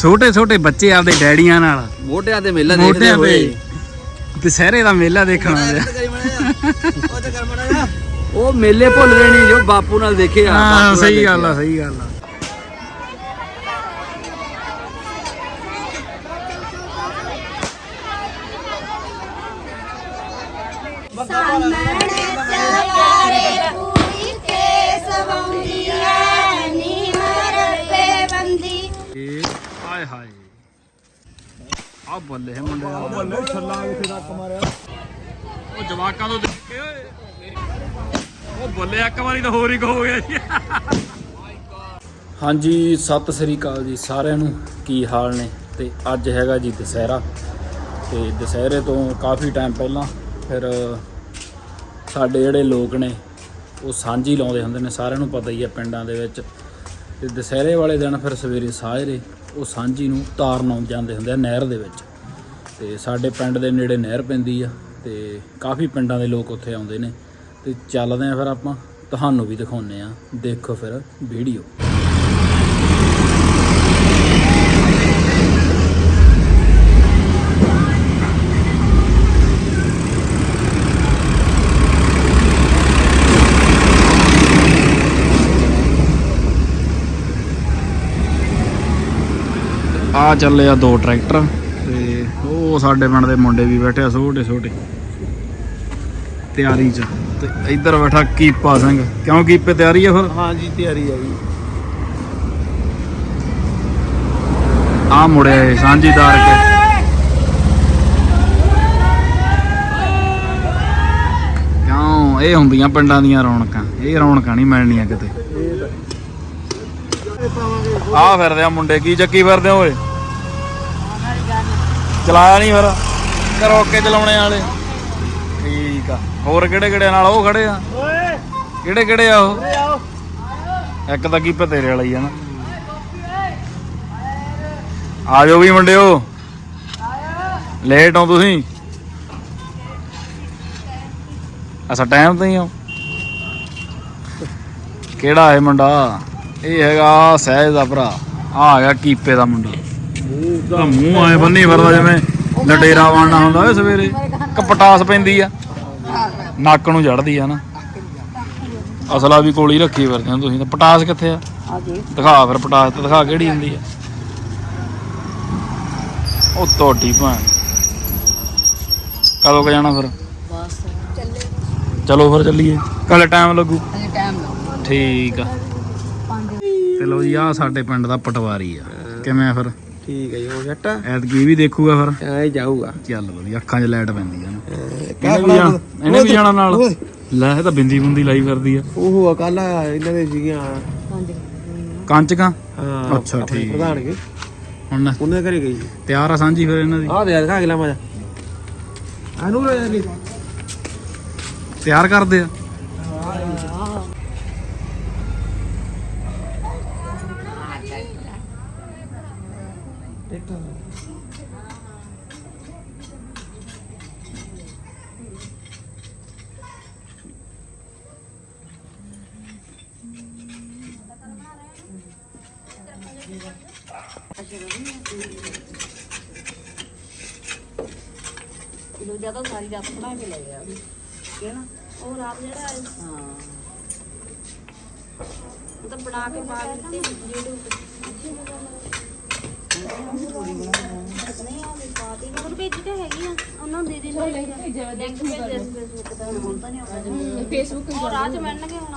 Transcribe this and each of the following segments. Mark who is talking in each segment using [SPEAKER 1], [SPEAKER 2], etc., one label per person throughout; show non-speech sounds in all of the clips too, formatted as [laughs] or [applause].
[SPEAKER 1] ਛੋਟੇ ਛੋਟੇ ਬੱਚੇ ਆਪਦੇ ਡੈਡੀਆਂ ਨਾਲ।
[SPEAKER 2] ਮੋਢਿਆਂ ਤੇ ਮੇਲਾ ਦੇਖਦੇ
[SPEAKER 1] ਮੋਢਿਆਂ
[SPEAKER 2] ਹੋਏ।
[SPEAKER 1] ਤੇ ਦੁਸਹਿਰੇ ਦਾ ਮੇਲਾ ਦੇਖਣ ਆਉਂਦੇ ਆ।
[SPEAKER 2] ਉਹ ਮੇਲੇ ਭੁੱਲਦੇ ਨਹੀਂ ਜੋ ਬਾਪੂ ਨਾਲ ਦੇਖੇ ਆ।
[SPEAKER 1] ਹਾਂ
[SPEAKER 2] ਬਾਪੂ ਨਾਲ
[SPEAKER 1] ਸਹੀ ਗੱਲ ਆ। ਸਹੀ ਗੱਲ ਆ। ਬੱਲੇ ਹੈ ਮੁੰਡੇ ਆ ਬੱਲੇ ਛੱਲਾ ਕਿਥੇ ਤੱਕ ਮਾਰਿਆ। ਉਹ ਜਵਾਕਾਂ ਤੋਂ ਦੇਖ ਕੇ ਓਏ। ਉਹ ਬੱਲੇ ਇੱਕ ਵਾਰੀ ਤਾਂ ਹੋਰ ਹੀ ਹੋ ਗਿਆ ਜੀ। ਹਾਂਜੀ ਸਤਿ ਸ੍ਰੀ ਅਕਾਲ ਜੀ ਸਾਰਿਆਂ ਨੂੰ। ਕੀ ਹਾਲ ਨੇ? ਤੇ ਅੱਜ ਹੈਗਾ ਜੀ ਦੁਸਹਿਰਾ। ਤੇ ਦੁਸਹਿਰੇ ਤੋਂ ਕਾਫੀ ਟਾਈਮ ਪਹਿਲਾਂ ਫਿਰ ਸਾਡੇ ਜਿਹੜੇ ਲੋਕ ਨੇ ਉਹ ਸਾਂਝੀ ਲਾਉਂਦੇ ਹੁੰਦੇ ਨੇ ਸਾਰਿਆਂ ਨੂੰ ਪਤਾ ਹੀ ਹੈ ਪਿੰਡਾਂ ਦੇ ਵਿੱਚ। ਤੇ ਦੁਸਹਿਰੇ ਵਾਲੇ ਦਿਨ ਫਿਰ ਸਵੇਰੇ ਸਾਜਰੇ ਉਹ ਸਾਂਝੀ ਨੂੰ ਤਾਰਨ ਆਉਂ ਜਾਂਦੇ ਹੁੰਦੇ ਆ ਨਹਿਰ ਦੇ ਵਿੱਚ। ਤੇ ਸਾਡੇ ਪਿੰਡ ਦੇ ਨੇੜੇ ਨਹਿਰ ਪੈਂਦੀ ਆ ਤੇ ਕਾਫੀ ਪਿੰਡਾਂ ਦੇ ਲੋਕ ਉੱਥੇ ਆਉਂਦੇ ਨੇ ਤੇ ਚੱਲਦੇ ਆ ਫਿਰ ਆਪਾਂ। ਤੁਹਾਨੂੰ ਵੀ ਦਿਖਾਉਨੇ ਆ ਦੇਖੋ ਫਿਰ ਵੀਡੀਓ। ਆ ਚੱਲੇ ਆ ਦੋ ਟਰੈਕਟਰ। ਉਹ ਸਾਡੇ ਪਿੰਡ ਦੇ ਮੁੰਡੇ ਵੀ ਬੈਠੇ ਆ ਛੋਟੇ ਛੋਟੇ। ਤਿਆਰੀ ਚ। ਤੇ ਇੱਧਰ ਬੈਠਾ ਕੀਪਾ ਸਿੰਘ। ਕਿਉਂ ਕੀਪੇ ਤਿਆਰੀ ਆ ਫਿਰ?
[SPEAKER 3] ਹਾਂ ਜੀ ਤਿਆਰੀ ਆ ਜੀ।
[SPEAKER 1] ਆ ਮੁੜਿਆ ਸਾਂਝੀਦਾਰ ਕੇ। ਕਿਉਂ? ਇਹ ਹੁੰਦੀਆਂ ਪਿੰਡਾਂ ਦੀਆਂ ਰੌਣਕਾਂ। ਇਹ ਰੌਣਕਾਂ ਨਹੀਂ ਮਿਲਣੀਆਂ ਕਿਤੇ। ਆ ਫਿਰਦੇ ਆ ਮੁੰਡੇ। ਕੀ ਚੱਕੀ ਫਿਰਦੇ ਓਏ? ਚਲਾਇਆ ਨਹੀਂ ਫਿਰ। ਕਰੋ ਚਲਾਉਣੇ ਵਾਲੇ। ਠੀਕ ਆ। ਹੋਰ ਕਿਹੜੇ ਕਿਹੜੇ ਨਾਲ ਉਹ ਖੜੇ ਆ? ਕਿਹੜੇ ਕਿਹੜੇ ਆ ਉਹ? ਇੱਕ ਤਾਂ ਕੀ ਤੇਰੇ ਵਾਲਾ ਹੀ ਆ ਨਾ। ਆ ਜਾਓ ਵੀ ਮੁੰਡਿਓ। ਲੇਟ ਹੋ ਤੁਸੀਂ। ਅਸਾ ਟਾਈਮ ਤੇ ਹੀ ਹੋ। ਕਿਹੜਾ ਹੈ ਮੁੰਡਾ? ਇਹ ਹੈਗਾ ਸਹਿਜ ਦਾ ਭਰਾ। ਆ ਆ ਗਿਆ ਕੀਪੇ ਦਾ ਮੁੰਡਾ। ਉਹਦਾ ਮੂੰਹ ਆਏ ਬੰਨੀ ਫਿਰਦਾ ਜਿਵੇਂ ਲਟੇਰਾ ਵਾਣਾ ਹੁੰਦਾ ਓਏ ਸਵੇਰੇ ਕਪਟਾਸ ਪੈਂਦੀ ਆ। ਨੱਕ ਨੂੰ ਜੜਦੀ ਆ ਨਾ। ਅਸਲਾ ਵੀ ਕੋਲ ਹੀ ਰੱਖੀ ਫਿਰਦੇ ਹੋ ਤੁਸੀਂ ਤਾਂ। ਪਟਾਸ ਕਿੱਥੇ ਆ? ਦਿਖਾ ਫਿਰ ਪਟਾਸ ਤਾਂ ਦਿਖਾ ਕਿਹੜੀ ਹੁੰਦੀ ਆ। ਉਹ ਤੁਹਾਡੀ ਭੈਣ। ਕਦੋਂ ਕ ਜਾਣਾ ਫਿਰ? ਚਲੋ ਫਿਰ ਚੱਲੀਏ। ਕੱਲ ਟਾਈਮ ਲੱਗੂ। ਠੀਕ ਆ। ਤੇ ਲੋ ਜੀ ਆ ਸਾਡੇ ਪਿੰਡ ਦਾ ਪਟਵਾਰੀ ਆ। ਕਿਵੇਂ ਆ ਫਿਰ?
[SPEAKER 3] ਠੀਕ ਹੈ ਜੀ ਉਹ ਜੱਟ
[SPEAKER 1] ਐਤਕੀ ਵੀ ਦੇਖੂਗਾ ਫਿਰ।
[SPEAKER 3] ਐ ਜਾਊਗਾ।
[SPEAKER 1] ਚੱਲ ਵਧੀਆ ਅੱਖਾਂ 'ਚ ਲਾਈਟ ਪੈਂਦੀ ਆ ਨਾ। ਇਹਨੇ ਵੀ ਜਾਣਾ ਇਹਨੇ ਵੀ ਜਾਣਾ ਨਾਲ। ਲੈ ਇਹ ਤਾਂ ਬਿੰਦੀ ਬੁੰਦੀ ਲਾਈ ਫਿਰਦੀ ਆ।
[SPEAKER 3] ਉਹ ਕੱਲ ਇਹਨਾਂ ਦੇ ਸੀਗੀਆਂ।
[SPEAKER 1] ਕੰਚਕਾਂ?
[SPEAKER 3] ਹਾਂ
[SPEAKER 1] ਅੱਛਾ, ਠੀਕ।
[SPEAKER 3] ਪ੍ਰਧਾਨ ਕੇ।
[SPEAKER 1] ਹੁਣ
[SPEAKER 3] ਉਹਨੇ ਘਰੇ ਗਈ
[SPEAKER 1] ਤਿਆਰ ਆ ਸਾਂਝੀ ਫਿਰ ਇਹਨਾਂ ਦੀ।
[SPEAKER 3] ਆਹ ਦੇ ਦਿਖਾ ਅਗਲਾ ਮਜਾ। ਅਨੂ ਰੇ ਨਹੀਂ
[SPEAKER 1] ਤਿਆਰ ਕਰਦੇ ਆ।
[SPEAKER 4] ਕਿਲੋ ਜ਼ਿਆਦਾ ਸਾਰੀ ਰਾਤ ਬਣਾ ਕੇ ਲੈ ਗਿਆ ਕਿਹੜਾ ਉਹ ਰਾਤ ਜਿਹੜਾ ਆਇਆ ਹਾਂ ਉਹ ਤਾਂ ਬਣਾ ਕੇ ਪਾ ਦਿੱਤੇ ਜਿਹੜੇ ਨਹੀਂ ਆ ਭੇਜੀ ਤਾਂ ਹੈਗੀ ਆ ਉਹਨਾਂ ਨੂੰ ਦੇ ਦੇ ਫੇਸਬੁੱਕ ਮਿਲਣਗੇ ਹੁਣ?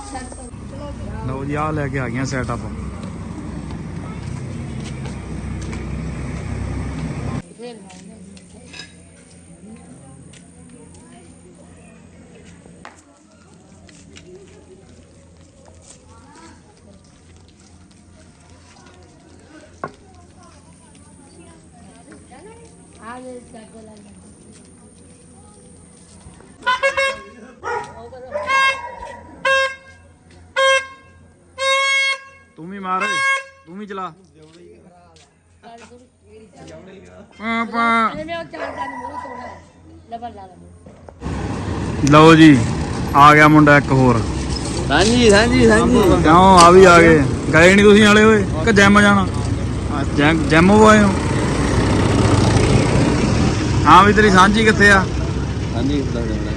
[SPEAKER 1] ਲਓ ਜੀ ਆ ਲੈ ਕੇ ਆ ਗਈਆਂ ਵੀ ਲਓ ਜੀ ਆ ਗਿਆ ਮੁੰਡਾ ਇੱਕ ਹੋਰ।
[SPEAKER 2] ਸਾਂਝੀ ਸਾਂਝੀ ਸਾਂਝੀ
[SPEAKER 1] ਕਿਉਂ? ਆ ਵੀ ਆ ਗਏ। ਗਏ ਨਹੀਂ ਤੁਸੀਂ ਨਾਲੇ ਓਏ ਕਿ ਜਿਮ ਜਾਣਾ? ਜੈਮ ਜੈਮੋ ਆਏ ਹੋ? ਹਾਂ ਵੀ ਤੇਰੀ ਸਾਂਝੀ ਕਿੱਥੇ ਆ?
[SPEAKER 2] ਹਾਂਜੀ ਦਾ ਦੇਣਾ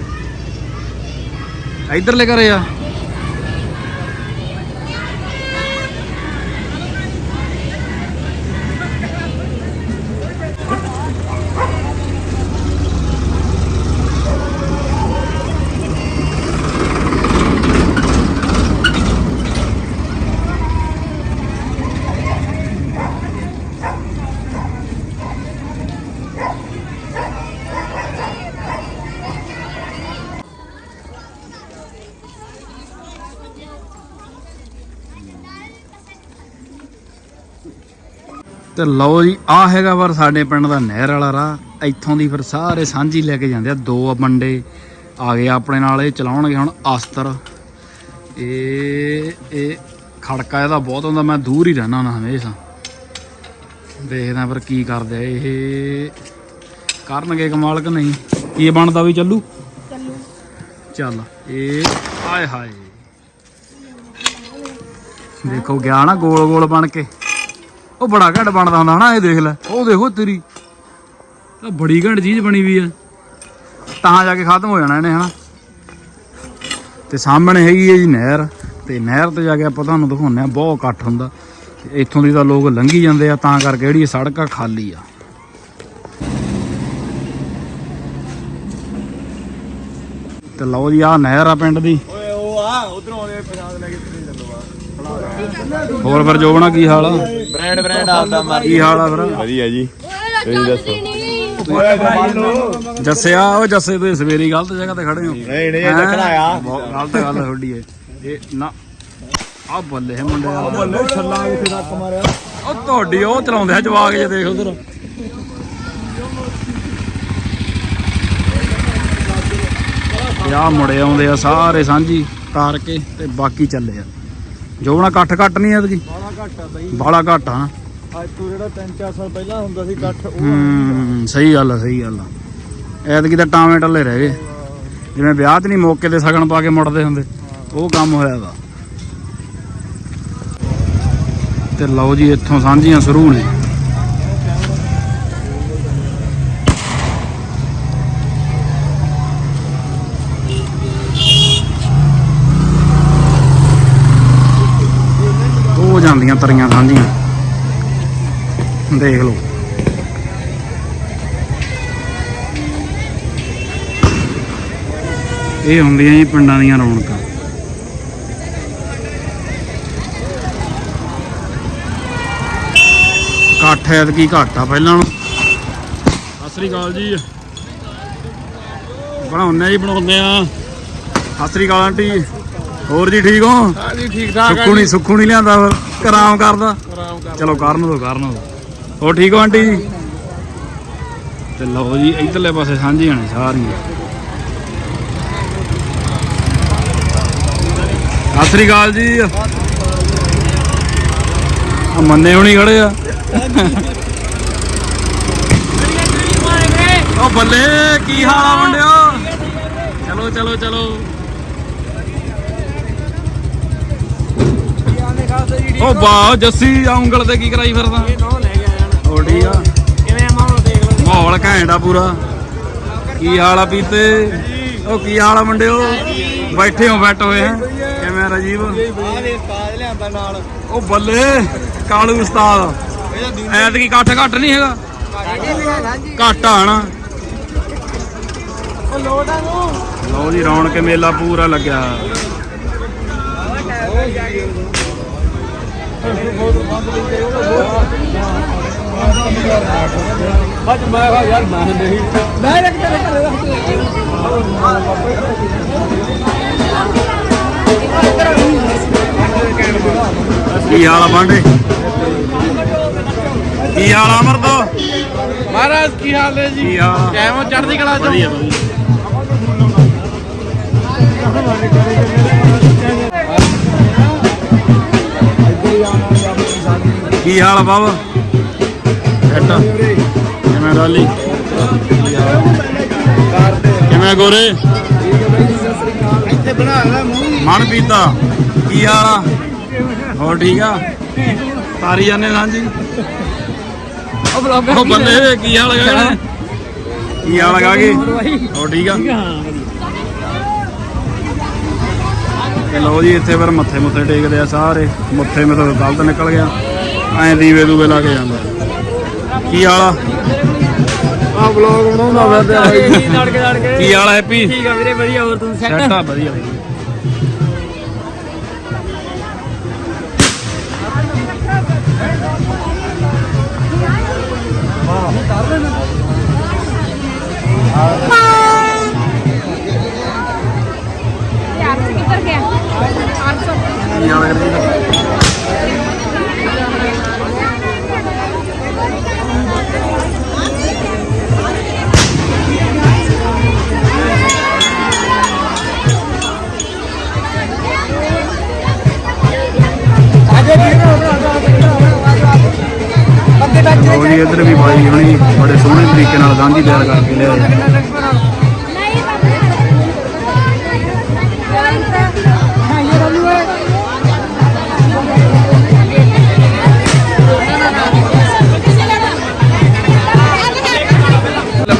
[SPEAKER 1] ਇੱਧਰਲੇ ਘਰੇ ਆ? ਤੇ ਲਓ ਜੀ ਆ ਹੈਗਾ ਪਰ ਸਾਡੇ ਪਿੰਡ ਦਾ ਨਹਿਰ ਵਾਲਾ ਰਾਹ। ਇੱਥੋਂ ਦੀ ਫਿਰ ਸਾਰੇ ਸਾਂਝੀ ਲੈ ਕੇ ਜਾਂਦੇ ਆ। ਦੋ ਬੰਡੇ ਆ ਗਏ ਆਪਣੇ ਨਾਲ ਇਹ ਚਲਾਉਣਗੇ ਹੁਣ ਅਸਤਰ। ਇਹ ਇਹ ਖੜਕਾ ਇਹਦਾ ਬਹੁਤ ਹੁੰਦਾ ਮੈਂ ਦੂਰ ਹੀ ਰਹਿਣਾ ਨਾ ਹਮੇਸ਼ਾ। ਦੇਖਦਾ ਫਿਰ ਕੀ ਕਰਦੇ ਆ ਇਹ ਕਰਨਗੇ ਕਮਾਲ ਕਿ ਨਹੀਂ? ਕੀ ਬਣਦਾ ਵੀ ਚੱਲੂ?
[SPEAKER 4] ਚੱਲੂ।
[SPEAKER 1] ਚੱਲ ਇਹ ਆਏ ਹਾਏ। ਦੇਖੋ ਗਿਆ ਨਾ ਗੋਲ ਗੋਲ ਬਣ ਕੇ। ਉਹ ਬੜਾ ਘੱਟ ਬਣਦਾ ਹੁੰਦਾ ਹਨਾ ਇਹ ਦੇਖ ਲੈ ਉਹ ਦੇਖੋ ਤੇਰੀ। ਤਾਂ ਬੜੀ ਘੱਟ ਚੀਜ਼ ਬਣੀ ਵੀ ਆ। ਤਾਂ ਜਾ ਕੇ ਖਤਮ ਹੋ ਜਾਣਾ ਇਹਨੇ ਹਨਾ। ਤੇ ਸਾਹਮਣੇ ਹੈਗੀ ਹੈ ਜੀ ਨਹਿਰ ਤੇ ਨਹਿਰ ਤੇ ਜਾ ਕੇ ਆਪਾਂ ਤੁਹਾਨੂੰ ਦਿਖਾਉਂਦੇ ਆ ਬਹੁਤ ਇਕੱਠ ਹੁੰਦਾ। ਤੇ ਇੱਥੋਂ ਦੀ ਤਾਂ ਲੋਕ ਲੰਘੀ ਜਾਂਦੇ ਆ ਤਾਂ ਕਰਕੇ ਜਿਹੜੀ ਸੜਕ ਆ ਖਾਲੀ ਆ। ਤੇ ਲਓ ਜੀ ਆ ਨਹਿਰ ਆ ਪਿੰਡ ਦੀ।
[SPEAKER 3] ਓਏ ਉਹ ਆ ਉਧਰੋਂ ਆਉਂਦੇ ਪਛਾਣ ਲੈ ਕੇ ਤੁਸੀਂ ਚੱਲੋ ਆ।
[SPEAKER 1] ਹੋਰ ਫਿਰ ਜੋਬਣਾ ਕੀ ਹਾਲ ਆ?
[SPEAKER 3] ਬ੍ਰਾਂਡ ਬ੍ਰਾਂਡ ਆਪਦਾ ਮਾਰ
[SPEAKER 1] ਕੀ ਹਾਲ ਆ ਫਿਰ
[SPEAKER 3] ਵਧੀਆ ਜੀ। ਤੁਸੀਂ ਦੱਸੋ।
[SPEAKER 1] ਜੱਸਿਆ ਉਹ ਜੱਸੇ ਤੁਸੀਂ ਸਵੇਰੀ ਗਲਤ ਜਗ੍ਹਾ ਤੇ ਖੜੇ ਹੋ।
[SPEAKER 3] ਨਹੀਂ ਨਹੀਂ ਇਹ
[SPEAKER 1] ਬਹੁਤ ਗਲਤ ਗੱਲ ਹੈ ਤੁਹਾਡੀ ਇਹ। ਇਹ ਨਾ ਆ ਬੱਲੇ ਹੈ ਮੁੰਡੇ ਆ
[SPEAKER 3] ਬੱਲੇ ਛੱਲਾ ਕਿੱਥੇ ਤੱਕ ਮਾਰਿਆ।
[SPEAKER 1] ਉਹ ਤੁਹਾਡੀ ਉਹ ਚਲਾਉਂਦੇ ਆ ਜਵਾਕ ਜੇ ਦੇਖ ਉਧਰ। ਆ ਮੁੜੇ ਆਉਂਦੇ ਆ ਸਾਰੇ ਸਾਂਝੀ ਤਾਰ ਕੇ ਤੇ ਬਾਕੀ ਚੱਲੇ ਆ। ਜੋਬਣਾ ਇਕੱਠ ਘੱਟ ਨਹੀਂ ਐਤਕੀ?
[SPEAKER 3] ਬਾਲਾ ਘੱਟ ਆ ਬਈ।
[SPEAKER 1] ਬਾਲਾ ਘੱਟ ਆ
[SPEAKER 3] ਅੱਜ ਤੋਂ ਜਿਹੜਾ 3-4 ਸਾਲ ਪਹਿਲਾਂ ਹੁੰਦਾ ਸੀ ਇਕੱਠ ਉਹ
[SPEAKER 1] ਹੂੰ ਸਹੀ ਗੱਲ ਆ ਸਹੀ ਗੱਲ ਆ। ਐਤਕੀ ਤਾਂ ਟਾਵੇਂ ਟੱਲੇ ਰਹਿ ਗਏ। ਜਿਵੇਂ ਵਿਆਹ 'ਚ ਨਹੀਂ ਮੌਕੇ ਤੇ ਸਗਨ ਪਾ ਕੇ ਮੁੜਦੇ ਹੁੰਦੇ ਉਹ ਕੰਮ ਹੋਇਆ ਦਾ ਤੇ ਲਓ ਜੀ ਇੱਥੋਂ ਸਾਂਝੀਆਂ ਸ਼ੁਰੂ ਨੇ। ਜਾਂਦੀਆਂ ਤਰੀਆਂ ਸਾਂਝੀਆਂ। ਦੇਖ ਲਓ। ਇਹ ਹੁੰਦੀਆਂ ਜੀ ਪਿੰਡਾਂ ਦੀਆਂ ਰੌਣਕਾਂ। ਇਕੱਠ ਐਤਕੀ ਘੱਟ ਆ ਪਹਿਲਾਂ ਨੂੰ ਸਤਿ ਸ੍ਰੀ ਅਕਾਲ ਜੀ। ਬਣਾਉਂਦੇ ਜੀ ਬਣਾਉਂਦੇ ਆ। ਸਤਿ ਸ੍ਰੀ ਅਕਾਲ ਆਂਟੀ। ਹੋਰ ਜੀ ਠੀਕ ਹੋ?
[SPEAKER 3] ਹਾਂਜੀ ਠੀਕ
[SPEAKER 1] ਸੁੱਖੂ ਨਹੀਂ ਸੁੱਖੂ ਨਹੀਂ ਲਿਆਂਦਾ ਫਿਰ? ਕਰਾਮ ਕਰਦਾ। ਚਲੋ ਕਰਨ ਦੋ ਕਰਨ ਦੋ। ਹੋਰ ਠੀਕ ਹੋ ਆਂਟੀ ਜੀ? ਤੇ ਲਓ ਜੀ ਇਧਰਲੇ ਪਾਸੇ ਸਾਂਝੀਆਂ ਨੇ ਸਾਰੀਆਂ ਸਤਿ ਸ੍ਰੀ ਅਕਾਲ ਜੀ। ਆ ਮੰਨੇ ਹੁਣੀ ਖੜੇ ਆ। ਉਹ ਬੱਲੇ ਕੀ ਹਾਲ ਆ ਮੁੰਡਿਓ? ਚਲੋ ਚਲੋ ਚਲੋ। ਉਹ ਵਾਹ ਜੱਸੀ ਆ ਉਂਗਲ ਤੇ ਕੀ ਕਰਾਈ ਫਿਰਦਾ? ਆ?
[SPEAKER 3] ਕਿਵੇਂ ਮਾਹੌਲ ਦੇਖ ਲਓ।
[SPEAKER 1] ਮਾਹੌਲ ਘੈਂਟ ਆ ਪੂਰਾ। ਕੀ ਹਾਲ ਆ ਪੀਤੇ? ਉਹ ਕੀ ਹਾਲ ਆ ਮੁੰਡਿਓ? ਬੈਠੇ ਹੋ ਬੈਠ ਹੋਏ ਹੈ। ਕਿਵੇਂ ਆ ਰਾਜੀਵ?
[SPEAKER 3] ਆ ਦੇ ਉਸਤਾਦ ਲਿਆਂਦਾ ਨਾਲ।
[SPEAKER 1] ਉਹ ਬੱਲੇ ਕਾਲੂ ਉਸਤਾਦ। ਐਤਕੀ ਇਕੱਠ ਘੱਟ ਨਹੀਂ ਹੈਗਾ? ਘੱਟ ਆ ਹਨਾ?
[SPEAKER 3] ਉਹ ਲੋਟਾ ਨੂੰ
[SPEAKER 1] ਲਓ ਜੀ ਰੌਣਕ ਮੇਲਾ ਪੂਰਾ ਲੱਗਿਆ।
[SPEAKER 3] ਬੱਜ ਮੈਂ ਕਿਹਾ ਯਾਰ ਮੈਂ ਨਹੀਂ। ਮੈਂ ਰੱਖ ਤੇਰੇ ਘਰੇ
[SPEAKER 1] ਕੀ ਹਾਲ ਆ ਬਾਂਡੇ ਕੀ ਹਾਲ ਆ ਅਮਰਤ?
[SPEAKER 3] ਮਹਾਰਾਜ ਕੀ ਹਾਲ ਹੈ ਜੀ?
[SPEAKER 1] ਕੀ ਹਾਲ
[SPEAKER 3] ਕਿਵੇਂ ਚੜ੍ਹਦੀ ਕਲਾ ਚੋਂ।
[SPEAKER 1] ਵਧੀਆ ਵਧੀਆ। ਕੀ ਹਾਲ ਆ ਬਾਬਾ ਐਡਾ ਕਿਵੇਂ ਡਾਲੀ ਕਿਵੇਂ ਗੋਰੇ?
[SPEAKER 3] ਇੱਥੇ ਬਣਾ ਲੈ ਮੂੰਹ
[SPEAKER 1] ਮਨ ਪੀਤਾ। ਕੀ ਹਾਲ ਆ? ਹੋਰ ਠੀਕ ਆ? ਤਾਰੀ ਜਾਂਦੇ ਸਾਂਝੀ
[SPEAKER 2] ਉਹ
[SPEAKER 1] ਉਹ ਬੱਲੇ ਕੀ ਹਾਲ ਲਗਾ ਕੀ ਹਾਲ ਲਗਾ ਕੇ ਹੋ ਠੀਕ ਆ? ਤੇ ਲਓ ਜੀ ਇੱਥੇ ਫਿਰ ਮੱਥੇ ਮੁੱਥੇ ਟੇਕਦੇ ਆ ਸਾਰੇ। ਮੱਥੇ ਮੇ ਤਾਂ ਗਲਤ ਨਿਕਲ ਗਿਆ। ਐਂ ਦੀਵੇ ਦੂਵੇ ਲਾ ਕੇ ਜਾਂਦਾ। ਕੀ ਹਾਲ ਆ? ਵਲੌਗ ਬਣਾਉਂਦਾ ਫਿਰਦਾ।
[SPEAKER 2] ਲੜ ਕੇ ਲੜ ਕੇ
[SPEAKER 1] ਕੀ ਹਾਲ ਆ ਹੈਪੀ?
[SPEAKER 2] ਠੀਕ ਆ ਵੀਰੇ ਵਧੀਆ ਹੋਰ ਤੂੰ
[SPEAKER 1] ਸੈਟ ਆ ਵਧੀਆ।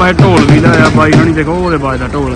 [SPEAKER 1] ਲੈ ਢੋਲ ਵੀ ਲਿਆਇਆ ਬਾਈ ਹੁਣੀ ਦੇਖੋ ਉਹਦੇ ਬਾਜ ਦਾ ਢੋਲ।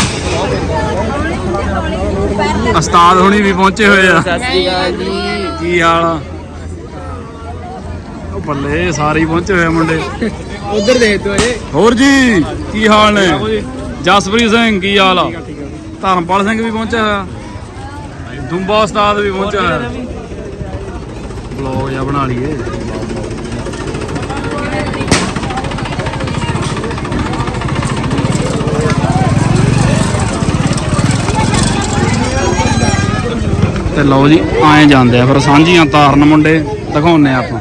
[SPEAKER 1] ਉਸਤਾਦ ਹੁਣੀ ਵੀ ਪਹੁੰਚੇ ਹੋਏ ਆ।
[SPEAKER 2] ਸਤਿ ਸ਼੍ਰੀ ਅਕਾਲ ਜੀ।
[SPEAKER 1] ਕੀ ਹਾਲ ਆ? ਉਹ ਬੱਲੇ ਸਾਰੇ ਹੀ ਪਹੁੰਚੇ ਹੋਏ ਆ ਮੁੰਡੇ।
[SPEAKER 2] ਉਧਰ ਦੇਖ ਤੂੰ ਅਜੇ।
[SPEAKER 1] ਹੋਰ ਜੀ ਕੀ ਹਾਲ ਨੇ? ਜਸਪ੍ਰੀਤ ਸਿੰਘ ਕੀ ਹਾਲ ਆ? ਧਰਮਪਾਲ ਸਿੰਘ ਵੀ ਪਹੁੰਚਿਆ ਹੋਇਆ। ਦੁੰਬਾ ਉਸਤਾਦ ਵੀ ਪਹੁੰਚਿਆ ਹੋਇਆ। ਬਲੌਗ ਜਿਹਾ ਬਣਾ ਲਈਏ। ਤੇ ਲਓ ਜੀ, ਆਏ ਜਾਂਦੇ ਆ ਫਿਰ ਸਾਂਝੀਆਂ ਤਾਰਨ ਮੁੰਡੇ ਦਿਖਾਉਨੇ ਆ ਆਪਾਂ।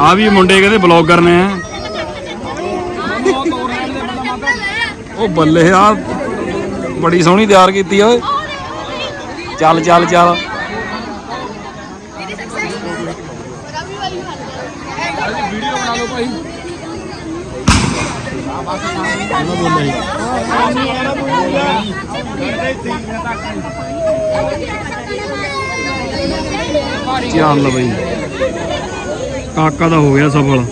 [SPEAKER 1] ਆ ਵੀ ਮੁੰਡੇ ਕਹਿੰਦੇ ਬਲੌਗਰ ਨੇ। ਉਹ ਬੱਲੇ ਆ ਬੜੀ ਸੋਹਣੀ ਤਿਆਰ ਕੀਤੀ ਆ ਓਏ। ਚੱਲ ਚੱਲ ਚੱਲ। ਚੱਲ ਬਈ। ਕਾਕਾ ਦਾ ਹੋ ਗਿਆ ਸਫਲ।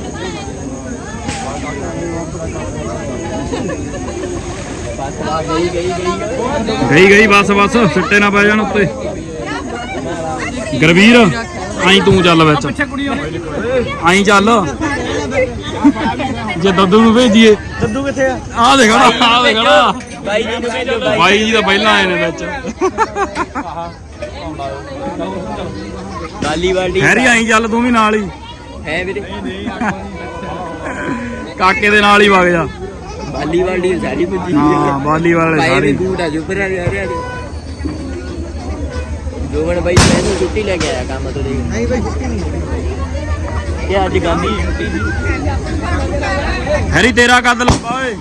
[SPEAKER 1] ਗਈ ਗਈ, ਬਸ ਬਸ। ਸਿੱਟੇ ਨਾ ਪੈ ਜਾਣ ਉੱਤੇ। ਗਰਵੀਰ, ਆਈ ਤੂੰ ਚੱਲ ਵਿੱਚ। ਆਈ ਚੱਲ। ਜੇ ਦੱਦੂ ਨੂੰ ਭੇਜੀਏ।
[SPEAKER 3] ਦੱਦੂ ਕਿੱਥੇ ਆ?
[SPEAKER 1] ਆ ਦੇਖਣਾ ਆ ਦੇਖਣਾ
[SPEAKER 2] ਬਾਈ ਜੀ ਨੂੰ ਭੇਜੋ
[SPEAKER 1] ਬਾਈ ਜੀ ਤਾਂ ਪਹਿਲਾਂ ਆਏ ਨੇ ਵਿੱਚ।
[SPEAKER 2] ਬਾਲੀ ਵਾਲੀ
[SPEAKER 1] ਹੈਰੀ ਆਈ ਚੱਲ ਤੂੰ ਵੀ ਨਾਲ ਹੀ।
[SPEAKER 2] ਹੈ ਵੀਰੇ?
[SPEAKER 1] ਕਾਕੇ ਦੇ ਨਾਲ ਹੀ ਵਗ ਜਾ।
[SPEAKER 2] ਬਾਲੀ ਵਾਲੀ ਸਾਰੀ ਪੁੱਜੀ
[SPEAKER 1] ਹਾਂ ਬਾਲੀ ਵਾਲੇ
[SPEAKER 2] ਭਾਈ
[SPEAKER 1] ਸਾਰੇ।
[SPEAKER 2] ਬੂਟ ਆ ਜੋ ਫਿਰ ਆ ਰਿਹਾ ਜੋਵਨ ਬਾਈ ਮੈਂ ਛੁੱਟੀ ਲੈ ਕੇ ਆਇਆ ਕੰਮ ਤੋਂ ਨਹੀਂ ਬਾਈ ਛੁੱਟੀ ਨਹੀਂ। ਇਹ ਅੱਜ ਗਾਂਧੀ ਛੁੱਟੀ ਸੀ।
[SPEAKER 1] ਹੈਰੀ ਤੇਰਾ ਕੱਦ ਲੰਬਾ ਓਏ।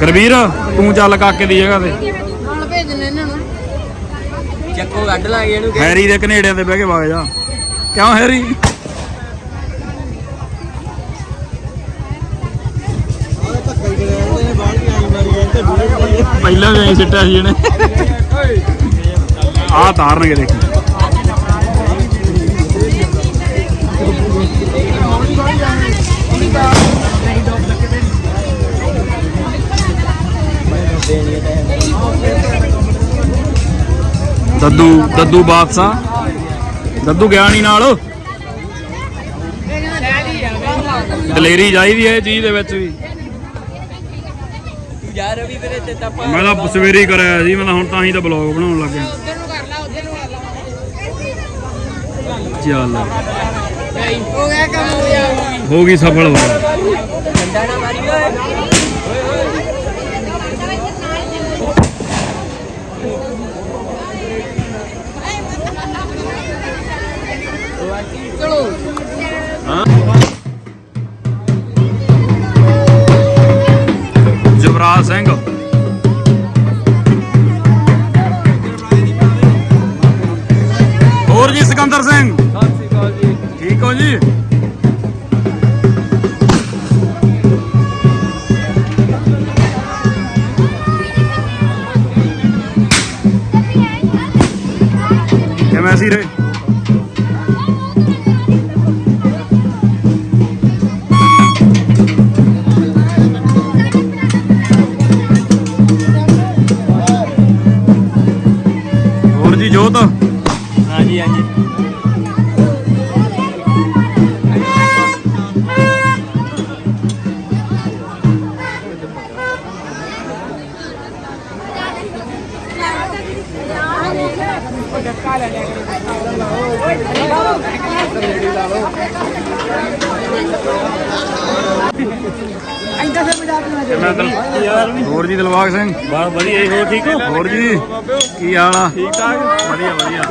[SPEAKER 1] ਕਰਵੀਰ ਤੂੰ ਚੱਲ ਕਾਕੇ ਦੀ ਜਗ੍ਹਾ ਤੇ।
[SPEAKER 2] ਚੱਕੋ ਕੱਢ ਲਾਂਗੇ ਇਹਨੂੰ।
[SPEAKER 1] ਹੈਰੀ ਦੇ ਕਨੇੜਿਆਂ ਤੇ ਬਹਿ ਕੇ ਵਗ ਜਾ। ਕਿਉਂ ਹੈਰੀ? ਪਹਿਲਾਂ ਵੀ ਐਂ ਸਿੱਟਿਆ ਸੀ ਇਹਨੇ। ਆ ਤਾਰਨਗੇ ਦੇਖੀ। ਦੱਦੂ ਦੱਦੂ ਬਾਦਸ਼ਾਹ। ਦੱਦੂ ਗਿਆ ਨਹੀਂ ਨਾਲ। ਦਲੇਰੀ ਚਾਹੀਦੀ ਹੈ ਇਹ ਚੀਜ਼ ਦੇ ਵਿੱਚ ਵੀ।
[SPEAKER 2] ਯਾਰ ਰਵੀ ਵੀਰੇ ਤੇ ਤਾਂ ਪਾ
[SPEAKER 1] ਮੈਂ ਤਾਂ ਸਵੇਰੇ ਹੀ ਕਰਾਇਆ ਸੀ ਮੈਂ ਤਾਂ ਹੁਣ ਤਾਂ ਹੀ ਤਾਂ ਬਲੌਗ ਬਣਾਉਣ ਲੱਗਿਆ ਚੱਲ।
[SPEAKER 2] ਹੋ ਗਿਆ ਕੰਮ ਹੋ ਗਿਆ।
[SPEAKER 1] ਹੋ ਗਈ ਸਫਲ। ਹੋ
[SPEAKER 2] ਡੰਡਾ ਨਾ ਮਾਰੀ ਓਏ।
[SPEAKER 1] ਜਵਰਾਜ ਸਿੰਘ ਠੀਕ ਹੋ? ਹੋਰ ਜੀ ਕੀ ਹਾਲ ਆ?
[SPEAKER 3] ਠੀਕ ਠਾਕ। ਵਧੀਆ ਵਧੀਆ।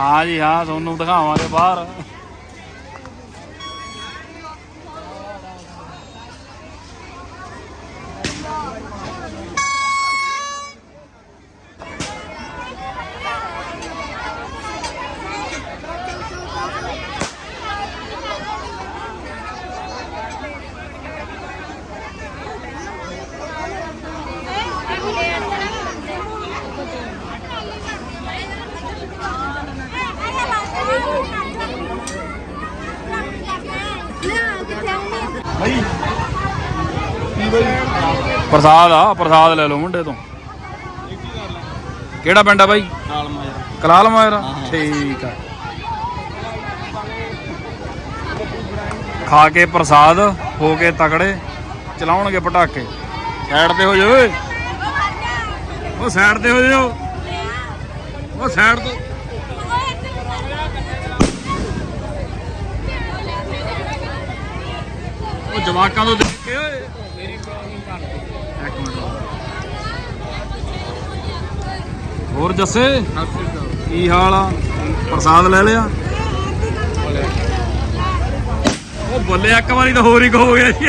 [SPEAKER 1] ਹਾਂ ਜੀ ਹਾਂ ਤੁਹਾਨੂੰ ਦਿਖਾਵਾਂਗੇ ਬਾਹਰ। ਪ੍ਰਸਾਦ ਆ ਪ੍ਰਸਾਦ ਲੈ ਲਓ ਮੁੰਡੇ ਤੋਂ। ਕਿਹੜਾ ਪਿੰਡ ਆ ਬਾਈ? ਕਲਾਲ ਮਾਇਰਾ ਠੀਕ ਆ। ਖਾ ਕੇ ਪ੍ਰਸਾਦ ਹੋ ਕੇ ਤਕੜੇ ਚਲਾਉਣਗੇ ਪਟਾਕੇ। ਸਾਈਡ ਤੇ ਹੋ ਜਾਓ ਓਏ। ਉਹ ਸਾਈਡ ਤੇ ਹੋ ਜਾਓ। ਉਹ ਸਾਈਡ ਤੋਂ ਜਵਾਕਾਂ ਤੋਂ ਦੇਖ। ਕੇ ਓਏ ਇੱਕ ਮਿੰਟ। ਹੋਰ ਜੱਸੇ? ਕੀ ਹਾਲ ਆ? ਪ੍ਰਸਾਦ ਲੈ ਲਿਆ? ਉਹ ਬੱਲੇ ਇੱਕ ਵਾਰੀ ਤਾਂ ਹੋਰ ਹੀ ਹੋ ਗਿਆ ਜੀ।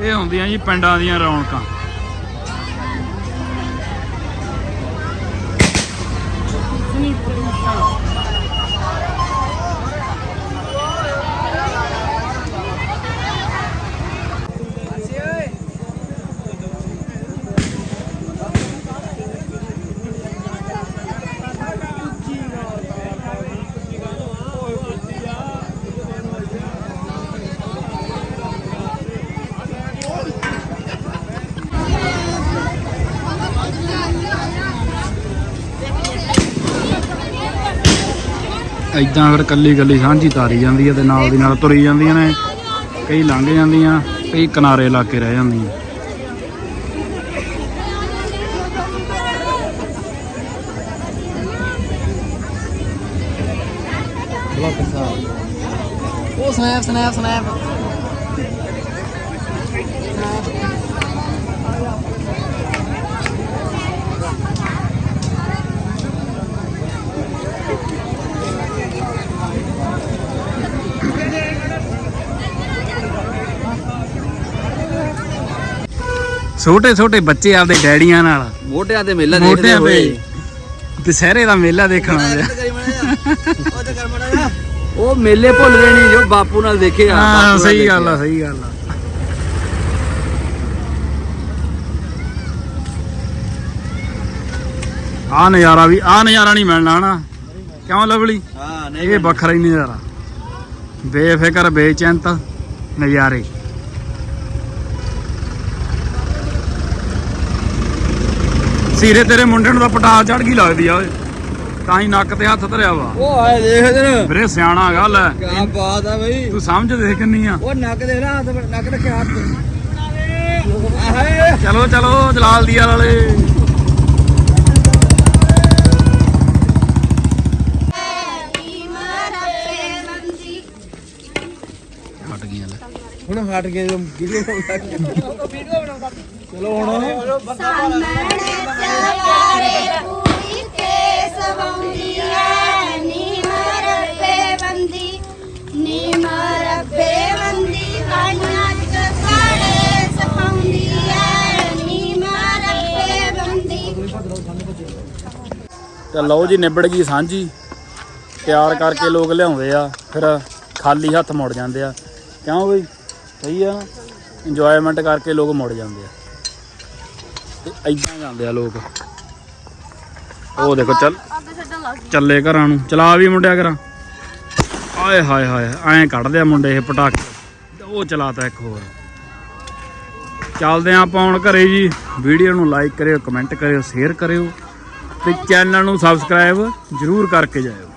[SPEAKER 1] ਇਹ ਹੁੰਦੀਆਂ ਜੀ ਪਿੰਡਾਂ ਦੀਆਂ ਰੌਣਕਾਂ। ਇਦਾਂ ਫਿਰ ਕੱਲੀ ਕੱਲੀ ਸਾਂਝੀ ਤਾਰੀ ਜਾਂਦੀ ਹੈ ਤੇ ਨਾਲ ਦੀ ਨਾਲ ਤੁਰੀ ਜਾਂਦੀਆਂ ਨੇ, ਕਈ ਲੰਘ ਜਾਂਦੀਆਂ, ਕਈ ਕਿਨਾਰੇ ਲਾ ਕੇ ਰਹਿ ਜਾਂਦੀਆਂ।
[SPEAKER 2] ਉਹ ਸਨੈਪ ਸਨੈਪ ਸਨੈਪ।
[SPEAKER 1] ਛੋਟੇ ਛੋਟੇ ਬੱਚੇ ਆਪਦੇ ਡੈਡੀਆਂ ਨਾਲ।
[SPEAKER 2] ਮੋਢਿਆਂ ਤੇ ਮੇਲਾ
[SPEAKER 1] ਮੋਢਿਆਂ ਤੇ ਦੁਸਹਿਰੇ ਦਾ ਮੇਲਾ ਦੇਖਣ ਆਉਂਦੇ ਆ। [laughs]
[SPEAKER 2] ਉਹ ਮੇਲੇ ਭੁੱਲਦੇ ਨਹੀਂ ਜੋ ਬਾਪੂ ਨਾਲ ਦੇਖੇ ਆ
[SPEAKER 1] ਹਾਂ ਸਹੀ ਗੱਲ ਆ ਸਹੀ ਗੱਲ ਆ। ਆ ਨਜ਼ਾਰਾ ਵੀ ਆ ਨਜ਼ਾਰਾ ਨਹੀਂ ਮਿਲਣਾ ਹਨਾ। ਕਿਉਂ ਲਵਲੀ?
[SPEAKER 2] ਹਾਂ
[SPEAKER 1] ਇਹ ਵੱਖਰਾ ਹੀ ਨਜ਼ਾਰਾ। ਬੇਫਿਕਰ ਬੇਚਿੰਤ ਨਜ਼ਾਰੇ। ਸੀਰੇ ਤੇਰੇ ਮੁੰਡੇ ਨੂੰ ਤਾਂ ਪਟਾਲ ਚੜ ਗਈ ਲੱਗਦੀ ਆ ਓਏ। ਤਾਂ ਹੀ ਨੱਕ ਤੇ ਹੱਥ ਧਰਿਆ ਵਾ।
[SPEAKER 2] ਉਹ ਆਏ ਦੇਖ ਇਧਰ।
[SPEAKER 1] ਵੀਰੇ ਸਿਆਣਾ ਗੱਲ ਐ
[SPEAKER 2] ਕੀ ਬਾਤ ਆ ਬਈ।
[SPEAKER 1] ਤੂੰ ਸਮਝ ਦੇ ਕਿੰਨੀ ਆ।
[SPEAKER 2] ਉਹ ਨੱਕ ਦੇ ਨਾ ਹੱਥ ਨੱਕ ਰੱਖਿਆ ਹੱਥ ਆਹੇ।
[SPEAKER 1] ਚਲੋ ਚਲੋ ਜਲਾਲ ਦੀਆ ਵਾਲੇ। ਹਟ ਗਈਆਂ ਲੈ।
[SPEAKER 2] ਹੁਣ ਹਟ ਗਏ ਵੀਡੀਓ ਚਲੋ ਹੁਣ
[SPEAKER 5] ਸਾਹਮਣੇ ਚਵਾਰੇ ਪੂਰੀ ਤੇ ਸਵਾਉਂਦੀ ਐ ਨੀਮ ਰੱਬੇ ਬੰਦੀ ਨੀਮ ਰੱਬੇ ਬੰਦੀ ਕਾਈਆਂ ਚਕਾੜੇ ਸਫਾਉਂਦੀ ਐ ਨੀਮ ਰੱਬੇ ਬੰਦੀ
[SPEAKER 1] ਤੇ ਲਓ ਜੀ ਨਿਬੜ ਗਈ ਸਾਂਝੀ। ਤਿਆਰ ਕਰਕੇ ਲੋਕ ਲਿਆਉਂਦੇ ਆ ਫਿਰ ਖਾਲੀ ਹੱਥ ਮੁੜ ਜਾਂਦੇ ਆ। ਕਿਉਂ ਬਈ? ਸਹੀ ਆ। ਨਾ ਇੰਜੋਇਮੈਂਟ ਕਰਕੇ ਲੋਕ ਮੁੜ ਜਾਂਦੇ ਆ। ਤੇ ਐਦਾਂ ਜਾਂਦੇ ਆ ਲੋਕ। ਉਹ ਦੇਖੋ ਚੱਲ।
[SPEAKER 4] ਅੱਗ ਛੱਡਣ ਲੱਗ
[SPEAKER 1] ਚੱਲੇ ਘਰਾਂ ਨੂੰ। ਚਲਾ ਵੀ ਮੁੰਡਿਆ ਘਰਾਂ। ਆਏ ਹਾਏ ਹਾਏ ਐਂ ਕੱਢਦੇ ਆ ਮੁੰਡੇ ਇਹ ਪਟਾਕੇ। ਉਹ ਚਲਾਤਾ ਇੱਕ ਹੋਰ। ਚੱਲਦੇ ਆ ਆਪਾਂ ਹੁਣ ਘਰੇ ਜੀ। ਵੀਡੀਓ ਨੂੰ ਲਾਈਕ ਕਰਿਓ ਕਮੈਂਟ ਕਰਿਓ ਸ਼ੇਅਰ ਕਰਿਓ। ਤੇ ਚੈਨਲ ਨੂੰ ਸਬਸਕ੍ਰਾਈਬ ਜਰੂਰ ਕਰਕੇ ਜਾਇਓ।